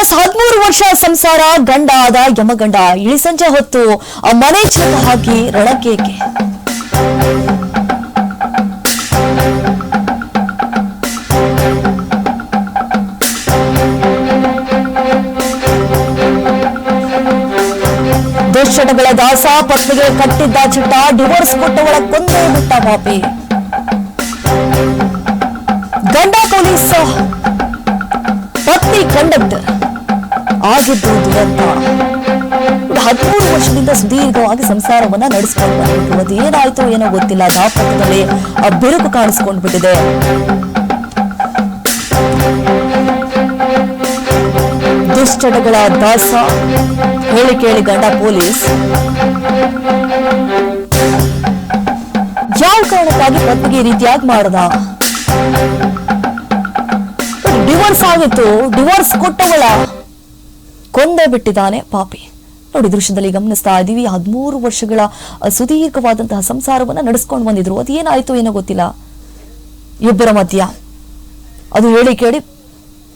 S ಹದಿಮೂರು ವರ್ಷ ಸಂಸಾರ, ಗಂಡ ಆದ ಯಮಗಂಡ. ಇಳಿ ಸಂಜೆ ಹೊತ್ತು ಮನೆ ಛತ ಹಾಕಿ ರಣಕೇಕೆ. ದುಶ್ಚಟಗಳ ದಾಸ, ಪತ್ನಿಗೆ ಕಟ್ಟಿದ್ದ ಚಿಟ್ಟ, ಡಿವೋರ್ಸ್ ಕೊಟ್ಟವಳ ಕೊಂದೇ ಬಿಟ್ಟ ಪಾಪಿ. ಗಂಡ ಪೊಲೀಸ್, ಪತ್ನಿ ಕಂಡಕ್ಟರ್. ಆಗಿದ್ದು ದುರಂತ ಹದಿಮೂರು ವರ್ಷದಿಂದ ಸುದೀರ್ಘವಾಗಿ ಸಂಸಾರವನ್ನ ನಡೆಸಿಕೊಂಡು ಬಂದ್ಬಿಟ್ಟು ಅದೇನಾಯ್ತು ಏನೋ ಗೊತ್ತಿಲ್ಲ. ದಾಪತ್ಯದಲ್ಲಿ ಆ ಬಿರುಕು ಕಾಣಿಸ್ಕೊಂಡು ಬಿಟ್ಟಿದೆ. ದುಶ್ಚಟಗಳ ದಾಸ, ಹೇಳಿ ಕೇಳಿ ಗಂಡ ಪೊಲೀಸ್. ಯಾವ ಕಾರಣಕ್ಕಾಗಿ ಪತ್ನಿಗೆ ರೀತಿಯಾಗಿ ಮಾಡದ? ಡಿವೋರ್ಸ್ ಆಗಿತ್ತು. ಡಿವೋರ್ಸ್ ಕೊಟ್ಟವಳ. ಕೊಂದೇ ಬಿಟ್ಟಿದ್ದಾನೆ ಪಾಪಿ. ನೋಡಿ ದೃಶ್ಯದಲ್ಲಿ ಗಮನಿಸ್ತಾ ಇದ್ದೀವಿ, ಹದಿಮೂರು ವರ್ಷಗಳ ಸುದೀರ್ಘವಾದಂತಹ ಸಂಸಾರವನ್ನ ನಡೆಸ್ಕೊಂಡು ಬಂದಿದ್ರು. ಅದೇನಾಯ್ತು ಏನೋ ಗೊತ್ತಿಲ್ಲ. ಇಬ್ಬರ ಮಧ್ಯ. ಅದು ಹೇಳಿ ಕೇಳಿ,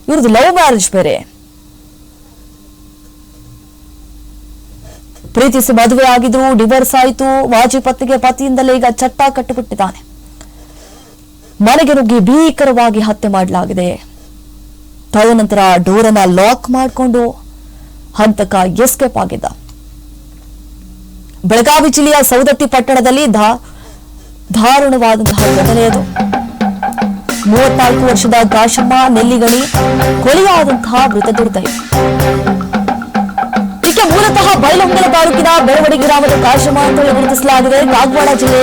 ಇವ್ರದ್ದು ಲವ್ ಮ್ಯಾರೇಜ್ ಬೇರೆ. ಪ್ರೀತಿಸಿ ಮದುವೆ ಆಗಿದ್ರು, ಡಿವೋರ್ಸ್ ಆಯಿತು, ಮಾಜಿ ಪತ್ನಿಗೆ ಪತಿಯಿಂದಲೇ ಈಗ ಚಟ್ಟ ಕಟ್ಟಿಬಿಟ್ಟಿದ್ದಾನೆ. ಮನೆಗೆ ನುಗ್ಗಿ ಭೀಕರವಾಗಿ ಹತ್ಯೆ ಮಾಡಲಾಗಿದೆ. ತದನಂತರ ಡೋರನ್ನ ಲಾಕ್ ಮಾಡಿಕೊಂಡು ಹಂತಕ ಎಸ್ಕೇಪ್ ಆಗಿದ್ದ. ಬೆಳಗಾವಿ ಜಿಲ್ಲೆಯ ಸೌದತ್ತಿ ಪಟ್ಟಣದಲ್ಲಿ ದಾರುಣವಾದಂತಹ ಘಟನೆ ಅದು. ಮೂವತ್ನಾಲ್ಕು ವರ್ಷದ ಗಾಶಮ್ಮ ನೆಲ್ಲಿಗಣಿ ಕೊಲೆಯಾದಂತಹ ಮೃತ ದುರ್ದೈವ ಇದಕ್ಕೆ ಮೂಲತಃ ಬೈಲಹೊಂಗಲ ತಾಲೂಕಿನ ಬೆಳವಡಿ ಗ್ರಾಮದ ಕಾಶಮ್ಮ ಅಂತ ಗುರುತಿಸಲಾಗಿದೆ. ಕಾಗವಾಡ ಜಿಲ್ಲೆ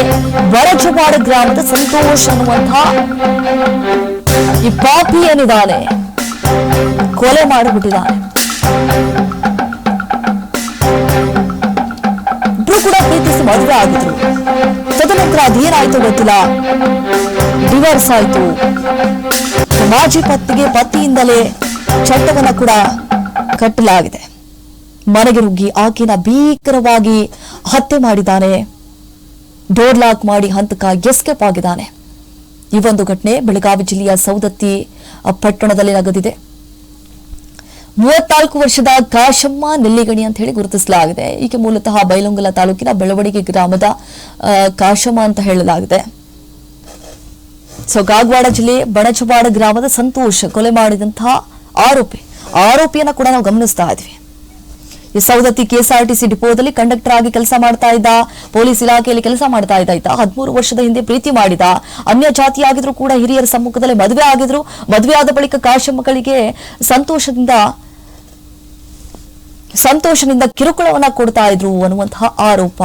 ಬರಜುವಾಡ ಗ್ರಾಮದ ಸಂತೋಷ್ ಅನ್ನುವಂತಹ ಈ ಪಾಪಿ ಏನಿದ್ದಾನೆ ಕೊಲೆ ಮಾಡಿಬಿಟ್ಟಿದ್ದಾನೆ. ಮದುವೆ ಆಗಿದ್ರು ತದನಂತರ ಅದೇನಾಯ್ತು ಗೊತ್ತಿಲ್ಲ. ಡಿವೋರ್ಸ್ ಆಯ್ತು. ಮಾಜಿ ಪತ್ನಿಗೆ ಪತಿಯಿಂದಲೇ ಚಟ್ಟವನ್ನ ಕೂಡ ಕಟ್ಟಲಾಗಿದೆ. ಮನೆಗೆ ನುಗ್ಗಿ ಆಕೆನ ಭೀಕರವಾಗಿ ಹತ್ಯೆ ಮಾಡಿದ್ದಾನೆ. ಡೋರ್ ಲಾಕ್ ಮಾಡಿ ಹಂತಕ ಎಸ್ಕೇಪ್ ಆಗಿದ್ದಾನೆ. ಈ ಒಂದು ಘಟನೆ ಬೆಳಗಾವಿ ಜಿಲ್ಲೆಯ ಸೌದತ್ತಿ ಪಟ್ಟಣದಲ್ಲಿ ನಡೆದಿದೆ ಮೂವತ್ನಾಲ್ಕು ವರ್ಷದ ಕಾಶಮ್ಮ ನೆಲ್ಲಿಗಣಿ ಅಂತ ಹೇಳಿ ಗುರುತಿಸಲಾಗಿದೆ. ಈಕೆ ಮೂಲತಃ ಬೈಲೊಂಗಲ ತಾಲೂಕಿನ ಬೆಳವಡಿಗೆ ಗ್ರಾಮದ ಕಾಶಮ್ಮ ಅಂತ ಹೇಳಲಾಗಿದೆ. ಸೊ, ಗಾಗ್ವಾಡ ಜಿಲ್ಲೆ ಬಣಚವಾಡ ಗ್ರಾಮದ ಸಂತೋಷ್ ಕೊಲೆ ಮಾಡಿದಂತಹ ಆರೋಪಿ. ಆರೋಪಿಯನ್ನ ಕೂಡ ನಾವು ಗಮನಿಸ್ತಾ ಇದ್ವಿ. ಈ ಸೌದತ್ತಿ ಕೆಎಸ್ಆರ್ಟಿಸಿ ಡಿಪೋದಲ್ಲಿ ಕಂಡಕ್ಟರ್ ಆಗಿ ಕೆಲಸ ಮಾಡ್ತಾ ಇದ್ದ ಪೊಲೀಸ್ ಇಲಾಖೆಯಲ್ಲಿ ಕೆಲಸ ಮಾಡ್ತಾ ಇದ್ದ. ಈತ ಹದಿಮೂರು ವರ್ಷದ ಹಿಂದೆ ಪ್ರೀತಿ ಮಾಡಿದ. ಅನ್ಯ ಜಾತಿಯಾಗಿದ್ರು ಕೂಡ ಹಿರಿಯರ ಸಮ್ಮುಖದಲ್ಲಿ ಮದುವೆ ಆಗಿದ್ರು. ಮದುವೆ ಆದ ಬಳಿಕ ಕಾಶಮ್ಮಗಳಿಗೆ ಸಂತೋಷದಿಂದ ಸಂತೋಷದಿಂದ ಕಿರುಕುಳವನ್ನ ಕೊಡ್ತಾ ಇದ್ರು ಅನ್ನುವಂತಹ ಆರೋಪ.